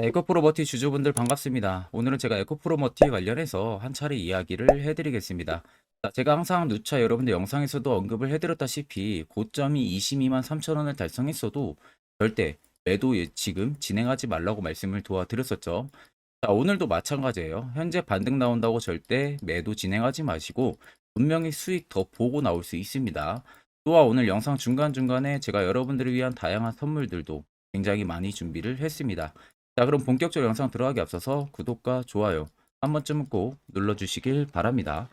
자, 에코프로머티 주주분들 반갑습니다. 오늘은 제가 에코프로머티에 관련해서 한 차례 이야기를 해드리겠습니다. 자, 제가 항상 누차 여러분들 영상에서도 언급을 해드렸다시피 고점이 22만 3천 원을 달성했어도 절대 매도 예- 지금 진행하지 말라고 말씀을 도와드렸었죠. 자, 오늘도 마찬가지예요. 현재 반등 나온다고 절대 매도 진행하지 마시고 분명히 수익 더 보고 나올 수 있습니다. 또한 오늘 영상 중간중간에 제가 여러분들을 위한 다양한 선물들도 굉장히 많이 준비를 했습니다. 자, 그럼 본격적으로 영상 들어가기 앞서서 구독과 좋아요 한 번쯤은 꼭 눌러주시길 바랍니다.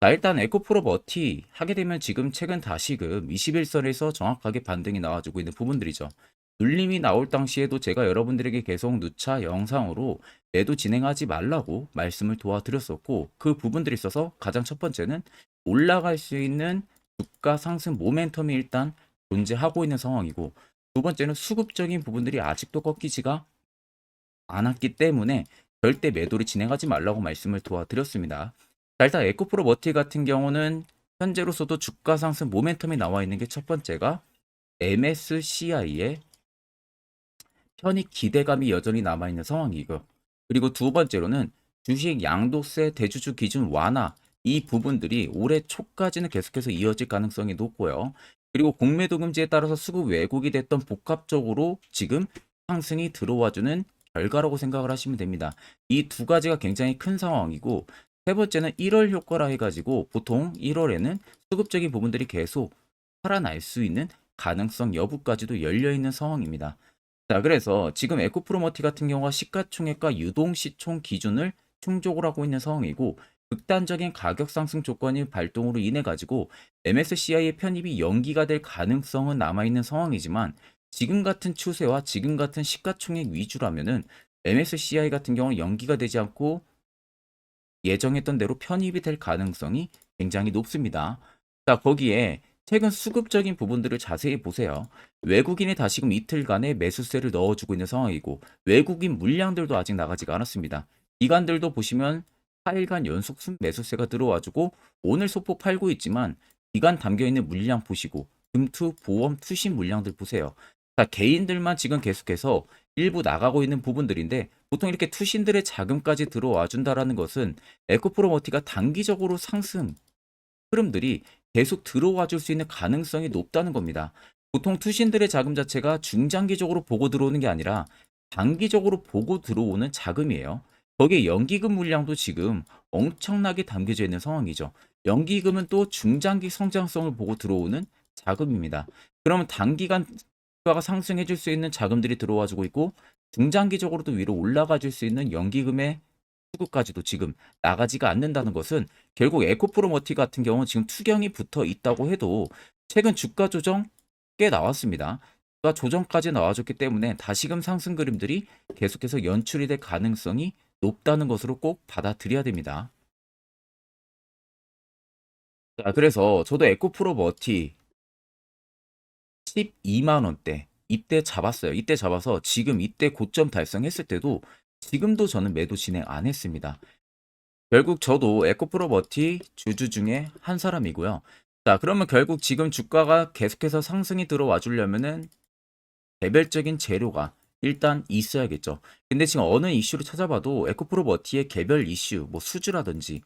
자, 일단 에코프로 머티 하게 되면 지금 최근 다시금 21선에서 정확하게 반등이 나와주고 있는 부분들이죠. 눌림이 나올 당시에도 제가 여러분들에게 계속 누차 영상으로 매도 진행하지 말라고 말씀을 도와드렸었고 그 부분들이 있어서 가장 첫 번째는 올라갈 수 있는 주가 상승 모멘텀이 일단 존재하고 있는 상황이고 두 번째는 수급적인 부분들이 아직도 꺾이지가 않았기 때문에 절대 매도를 진행하지 말라고 말씀을 도와드렸습니다. 자, 일단 에코프로 머티 같은 경우는 현재로서도 주가 상승 모멘텀이 나와 있는 게 첫 번째가 MSCI의 편익 기대감이 여전히 남아 있는 상황이고 그리고 두 번째로는 주식 양도세 대주주 기준 완화 이 부분들이 올해 초까지는 계속해서 이어질 가능성이 높고요. 그리고 공매도 금지에 따라서 수급 왜곡이 됐던 복합적으로 지금 상승이 들어와주는 결과라고 생각을 하시면 됩니다. 이 두 가지가 굉장히 큰 상황이고 세 번째는 1월 효과라 해가지고 보통 1월에는 수급적인 부분들이 계속 살아날 수 있는 가능성 여부까지도 열려 있는 상황입니다. 자, 그래서 지금 에코프로머티 같은 경우가 시가총액과 유동시총 기준을 충족을 하고 있는 상황이고 극단적인 가격 상승 조건이 발동으로 인해 가지고 MSCI의 편입이 연기가 될 가능성은 남아 있는 상황이지만 지금 같은 추세와 지금 같은 시가총액 위주라면은 MSCI 같은 경우는 연기가 되지 않고 예정했던 대로 편입이 될 가능성이 굉장히 높습니다. 자, 거기에 최근 수급적인 부분들을 자세히 보세요. 외국인이 다시금 이틀간의 매수세를 넣어주고 있는 상황이고 외국인 물량들도 아직 나가지가 않았습니다. 기관들도 보시면 4일간 연속 순 매수세가 들어와주고 오늘 소폭 팔고 있지만 기간 담겨있는 물량 보시고 금투, 보험, 투신 물량들 보세요. 자, 개인들만 지금 계속해서 일부 나가고 있는 부분들인데 보통 이렇게 투신들의 자금까지 들어와 준다라는 것은 에코프로머티가 단기적으로 상승 흐름들이 계속 들어와 줄 수 있는 가능성이 높다는 겁니다. 보통 투신들의 자금 자체가 중장기적으로 보고 들어오는 게 아니라 단기적으로 보고 들어오는 자금이에요. 거기에 연기금 물량도 지금 엄청나게 담겨져 있는 상황이죠. 연기금은 또 중장기 성장성을 보고 들어오는 자금입니다. 그러면 단기간 주가가 상승해 줄 수 있는 자금들이 들어와 주고 있고 중장기적으로도 위로 올라가 줄 수 있는 연기금의 수급까지도 지금 나가지가 않는다는 것은 결국 에코프로머티 같은 경우는 지금 투경이 붙어 있다고 해도 최근 주가 조정 꽤 나왔습니다. 주가 조정까지 나와줬기 때문에 다시금 상승 그림들이 계속해서 연출이 될 가능성이 높다는 것으로 꼭 받아들여야 됩니다. 자, 그래서 저도 에코프로머티 12만 원대 이때 잡았어요. 이때 잡아서 지금 이때 고점 달성했을 때도 지금도 저는 매도 진행 안 했습니다. 결국 저도 에코프로머티 주주 중에 한 사람이고요. 자, 그러면 결국 지금 주가가 계속해서 상승이 들어와 주려면은 개별적인 재료가 일단 있어야겠죠. 근데 지금 어느 이슈를 찾아봐도 에코프로머티의 개별 이슈, 뭐 수주라든지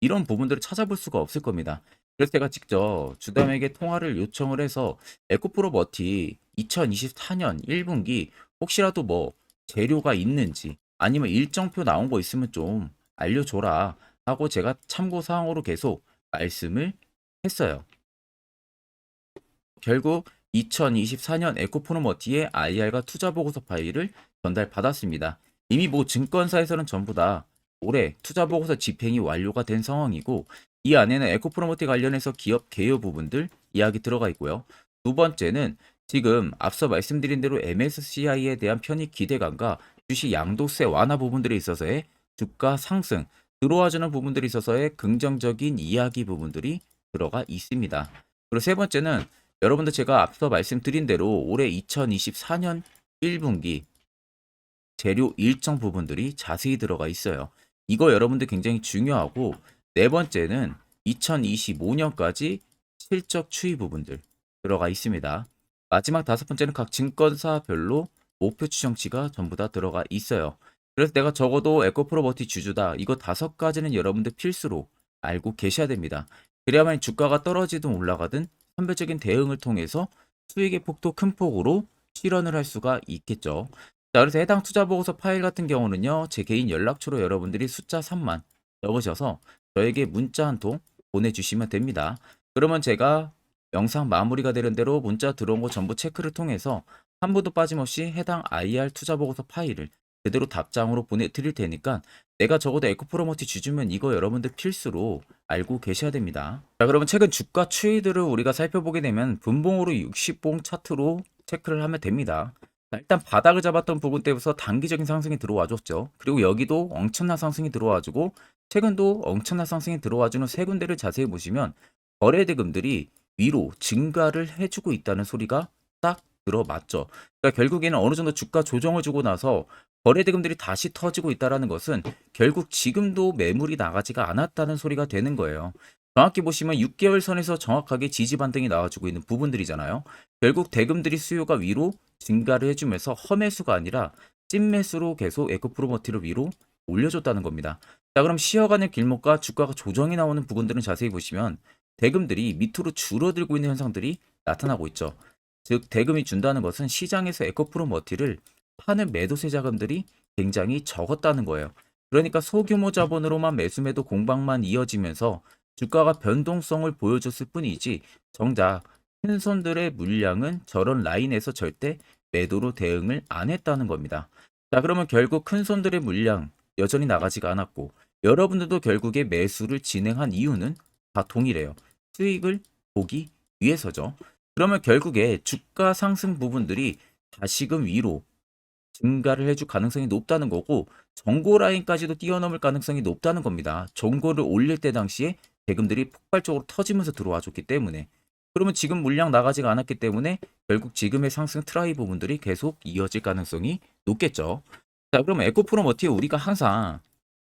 이런 부분들을 찾아볼 수가 없을 겁니다. 그래서 제가 직접 주담에게 통화를 요청을 해서 에코프로머티 2024년 1분기 혹시라도 뭐 재료가 있는지 아니면 일정표 나온 거 있으면 좀 알려줘라 하고 제가 참고 사항으로 계속 말씀을 했어요. 결국 2024년 에코프로머티의 IR과 투자 보고서 파일을 전달받았습니다. 이미 뭐 증권사에서는 전부 다 올해 투자 보고서 집행이 완료가 된 상황이고 이 안에는 에코프로머티 관련해서 기업 개요 부분들 이야기 들어가 있고요. 두 번째는 지금 앞서 말씀드린 대로 MSCI에 대한 편입 기대감과 주식 양도세 완화 부분들에 있어서의 주가 상승 들어와주는 부분들이 있어서의 긍정적인 이야기 부분들이 들어가 있습니다. 그리고 세 번째는 여러분들 제가 앞서 말씀드린 대로 올해 2024년 1분기 재료 일정 부분들이 자세히 들어가 있어요. 이거 여러분들 굉장히 중요하고 네 번째는 2025년까지 실적 추이 부분들 들어가 있습니다. 마지막 다섯 번째는 각 증권사별로 목표 추정치가 전부 다 들어가 있어요. 그래서 내가 적어도 에코프로버티 주주다. 이거 다섯 가지는 여러분들 필수로 알고 계셔야 됩니다. 그래야만 주가가 떨어지든 올라가든 선별적인 대응을 통해서 수익의 폭도 큰 폭으로 실현을 할 수가 있겠죠. 자, 그래서 해당 투자 보고서 파일 같은 경우는요, 제 개인 연락처로 여러분들이 숫자 3만 적으셔서 저에게 문자 한 통 보내주시면 됩니다. 그러면 제가 영상 마무리가 되는 대로 문자 들어온 거 전부 체크를 통해서 한 분도 빠짐없이 해당 IR 투자 보고서 파일을 그대로 답장으로 보내드릴 테니까 내가 적어도 에코프로모티 주주면 이거 여러분들 필수로 알고 계셔야 됩니다. 자, 그러면 최근 주가 추이들을 우리가 살펴보게 되면 분봉으로 60봉 차트로 체크를 하면 됩니다. 자, 일단 바닥을 잡았던 부분 때부터 단기적인 상승이 들어와줬죠. 그리고 여기도 엄청난 상승이 들어와주고 최근도 엄청난 상승이 들어와주는 세 군데를 자세히 보시면 거래대금들이 위로 증가를 해주고 있다는 소리가 딱 들어맞죠. 그러니까 결국에는 어느 정도 주가 조정을 주고 나서 거래대금들이 다시 터지고 있다는 것은 결국 지금도 매물이 나가지가 않았다는 소리가 되는 거예요. 정확히 보시면 6개월 선에서 정확하게 지지 반등이 나와주고 있는 부분들이잖아요. 결국 대금들이 수요가 위로 증가를 해주면서 험매수가 아니라 찐매수로 계속 에코프로머티를 위로 올려줬다는 겁니다. 자 그럼 쉬어가는 길목과 주가가 조정이 나오는 부분들은 자세히 보시면 대금들이 밑으로 줄어들고 있는 현상들이 나타나고 있죠. 즉 대금이 준다는 것은 시장에서 에코프로 머티를 파는 매도세 자금들이 굉장히 적었다는 거예요. 그러니까 소규모 자본으로만 매수매도 공방만 이어지면서 주가가 변동성을 보여줬을 뿐이지 정작 큰 손들의 물량은 저런 라인에서 절대 매도로 대응을 안 했다는 겁니다. 자 그러면 결국 큰 손들의 물량 여전히 나가지가 않았고 여러분들도 결국에 매수를 진행한 이유는 다 동일해요. 수익을 보기 위해서죠. 그러면 결국에 주가 상승 부분들이 다시금 위로 증가를 해줄 가능성이 높다는 거고 정고 라인까지도 뛰어넘을 가능성이 높다는 겁니다. 정고를 올릴 때 당시에 대금들이 폭발적으로 터지면서 들어와 줬기 때문에 그러면 지금 물량 나가지가 않았기 때문에 결국 지금의 상승 트라이 부분들이 계속 이어질 가능성이 높겠죠. 자 그러면 에코프로머티에 우리가 항상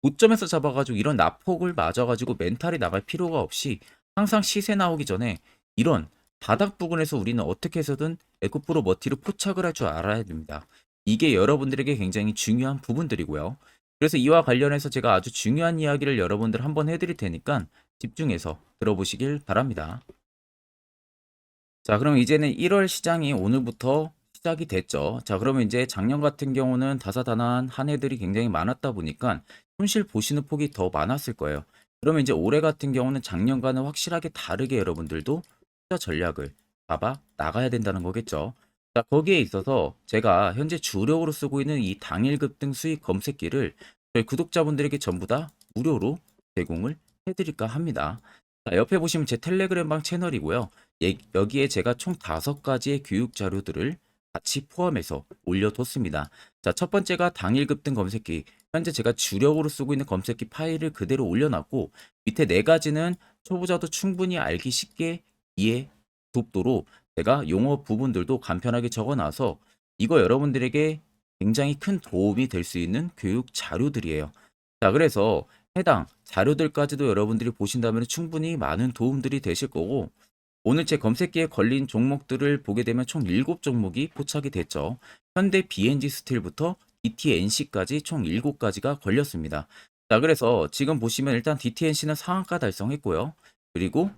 고점에서 잡아가지고 이런 낙폭을 맞아가지고 멘탈이 나갈 필요가 없이 항상 시세 나오기 전에 이런 바닥 부분에서 우리는 어떻게 해서든 에코프로 머티를 포착을 할 줄 알아야 됩니다. 이게 여러분들에게 굉장히 중요한 부분들이고요. 그래서 이와 관련해서 제가 아주 중요한 이야기를 여러분들 한번 해드릴 테니까 집중해서 들어보시길 바랍니다. 자, 그럼 이제는 1월 시장이 오늘부터 시작이 됐죠. 자, 그러면 이제 작년 같은 경우는 다사다난 한 해들이 굉장히 많았다 보니까 손실 보시는 폭이 더 많았을 거예요. 그러면 이제 올해 같은 경우는 작년과는 확실하게 다르게 여러분들도 투자 전략을 잡아 나가야 된다는 거겠죠. 자, 거기에 있어서 제가 현재 주력으로 쓰고 있는 이 당일 급등 수익 검색기를 저희 구독자분들에게 전부 다 무료로 제공을 해드릴까 합니다. 자, 옆에 보시면 제 텔레그램방 채널이고요. 예, 여기에 제가 총 다섯 가지의 교육 자료들을 같이 포함해서 올려뒀습니다. 자, 첫 번째가 당일 급등 검색기. 현재 제가 주력으로 쓰고 있는 검색기 파일을 그대로 올려놨고 밑에 네 가지는 초보자도 충분히 알기 쉽게 이해 돕도록 제가 용어 부분들도 간편하게 적어놔서 이거 여러분들에게 굉장히 큰 도움이 될 수 있는 교육 자료들이에요. 자, 그래서 해당 자료들까지도 여러분들이 보신다면 충분히 많은 도움들이 되실 거고 오늘 제 검색기에 걸린 종목들을 보게 되면 총 7종목이 포착이 됐죠. 현대 BNG 스틸부터 DTNC까지 총 7가지가 걸렸습니다. 자, 그래서 지금 보시면 일단 DTNC는 상한가 달성했고요. 그리고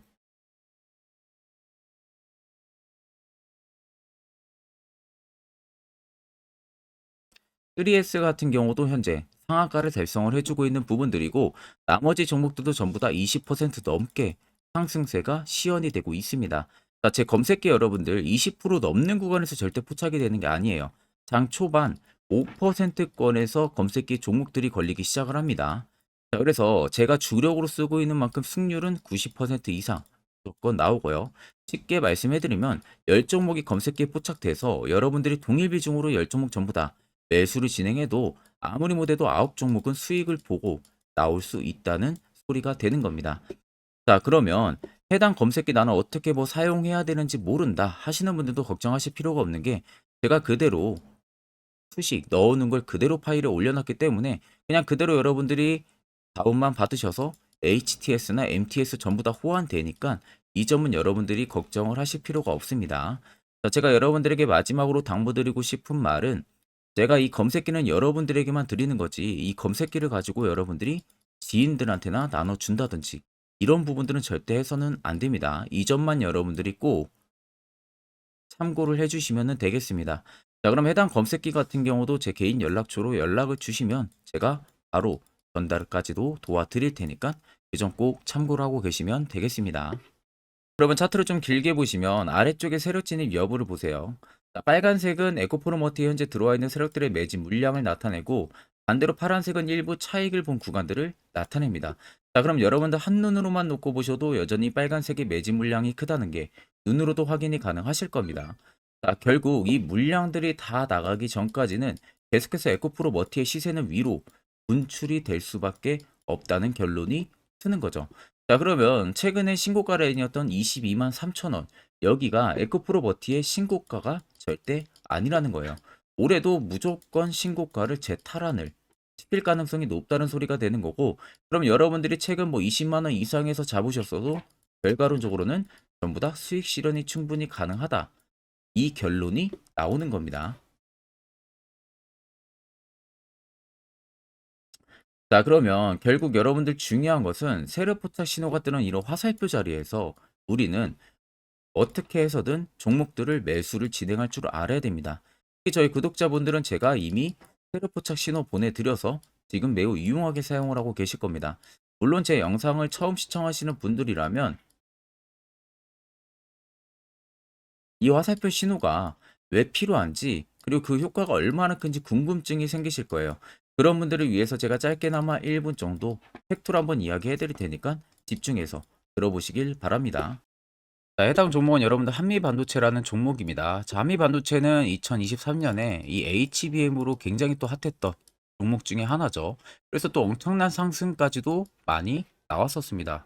3S 같은 경우도 현재 상한가를 달성을 해주고 있는 부분들이고 나머지 종목들도 전부 다 20% 넘게 상승세가 시연이 되고 있습니다. 자, 제 검색기 여러분들 20% 넘는 구간에서 절대 포착이 되는 게 아니에요. 장 초반 5%권에서 검색기 종목들이 걸리기 시작을 합니다. 자, 그래서 제가 주력으로 쓰고 있는 만큼 승률은 90% 이상 무조건 나오고요. 쉽게 말씀해드리면 10종목이 검색기에 포착돼서 여러분들이 동일 비중으로 10종목 전부 다 매수를 진행해도 아무리 못해도 9종목은 수익을 보고 나올 수 있다는 소리가 되는 겁니다. 자, 그러면 해당 검색기 나는 어떻게 뭐 사용해야 되는지 모른다 하시는 분들도 걱정하실 필요가 없는 게 제가 그대로 수식 넣어놓은 걸 그대로 파일에 올려놨기 때문에 그냥 그대로 여러분들이 다운만 받으셔서 HTS나 MTS 전부 다 호환되니까 이 점은 여러분들이 걱정을 하실 필요가 없습니다. 자, 제가 여러분들에게 마지막으로 당부드리고 싶은 말은 제가 이 검색기는 여러분들에게만 드리는 거지 이 검색기를 가지고 여러분들이 지인들한테나 나눠준다든지 이런 부분들은 절대 해서는 안 됩니다. 이 점만 여러분들이 꼭 참고를 해주시면 되겠습니다. 자, 그럼 해당 검색기 같은 경우도 제 개인 연락처로 연락을 주시면 제가 바로 전달까지도 도와드릴 테니까 이 점 꼭 참고를 하고 계시면 되겠습니다. 여러분 차트를 좀 길게 보시면 아래쪽에 세력 진입 여부를 보세요. 자, 빨간색은 에코프로머트에 현재 들어와 있는 세력들의 매집 물량을 나타내고 반대로 파란색은 일부 차익을 본 구간들을 나타냅니다. 자, 그럼 여러분들 한눈으로만 놓고 보셔도 여전히 빨간색의 매집 물량이 크다는 게 눈으로도 확인이 가능하실 겁니다. 자, 결국 이 물량들이 다 나가기 전까지는 계속해서 에코프로 머티의 시세는 위로 분출이 될 수밖에 없다는 결론이 트는 거죠. 자, 그러면 최근에 신고가 라인이었던 22만 3천 원 여기가 에코프로 머티의 신고가가 절대 아니라는 거예요. 올해도 무조건 신고가를 재탈환을 시킬 가능성이 높다는 소리가 되는 거고 그럼 여러분들이 최근 뭐 20만 원 이상에서 잡으셨어도 결과론적으로는 전부 다 수익 실현이 충분히 가능하다. 이 결론이 나오는 겁니다. 자, 그러면 결국 여러분들 중요한 것은 세력 포착 신호가 뜨는 이런 화살표 자리에서 우리는 어떻게 해서든 종목들을 매수를 진행할 줄 알아야 됩니다. 특히 저희 구독자분들은 제가 이미 세력 포착 신호 보내드려서 지금 매우 유용하게 사용을 하고 계실 겁니다. 물론 제 영상을 처음 시청하시는 분들이라면 이 화살표 신호가 왜 필요한지 그리고 그 효과가 얼마나 큰지 궁금증이 생기실 거예요. 그런 분들을 위해서 제가 짧게나마 1분 정도 팩트로 한번 이야기해 드릴 테니까 집중해서 들어보시길 바랍니다. 자, 해당 종목은 여러분들 한미 반도체라는 종목입니다. 자, 한미 반도체는 2023년에 이 HBM으로 굉장히 또 핫했던 종목 중에 하나죠. 그래서 또 엄청난 상승까지도 많이 나왔었습니다.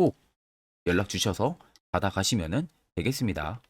꼭 연락 주셔서 받아가시면 되겠습니다.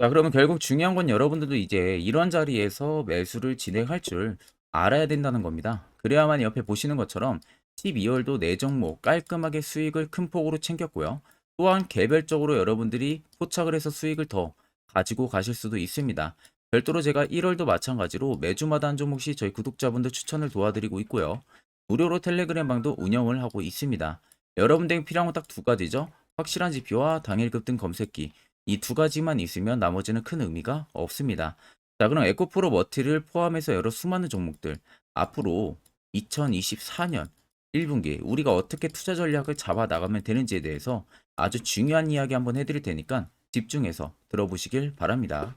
자, 그러면 결국 중요한 건 여러분들도 이제 이런 자리에서 매수를 진행할 줄 알아야 된다는 겁니다. 그래야만 옆에 보시는 것처럼 12월도 네 종목 깔끔하게 수익을 큰 폭으로 챙겼고요. 또한 개별적으로 여러분들이 포착을 해서 수익을 더 가지고 가실 수도 있습니다. 별도로 제가 1월도 마찬가지로 매주마다 한 종목씩 저희 구독자분들 추천을 도와드리고 있고요. 무료로 텔레그램 방도 운영을 하고 있습니다. 여러분들에게 필요한 건 딱 두 가지죠. 확실한 지표와 당일 급등 검색기. 이 두 가지만 있으면 나머지는 큰 의미가 없습니다. 자, 그럼 에코프로 머티를 포함해서 여러 수많은 종목들 앞으로 2024년 1분기 우리가 어떻게 투자 전략을 잡아 나가면 되는지에 대해서 아주 중요한 이야기 한번 해드릴 테니까 집중해서 들어보시길 바랍니다.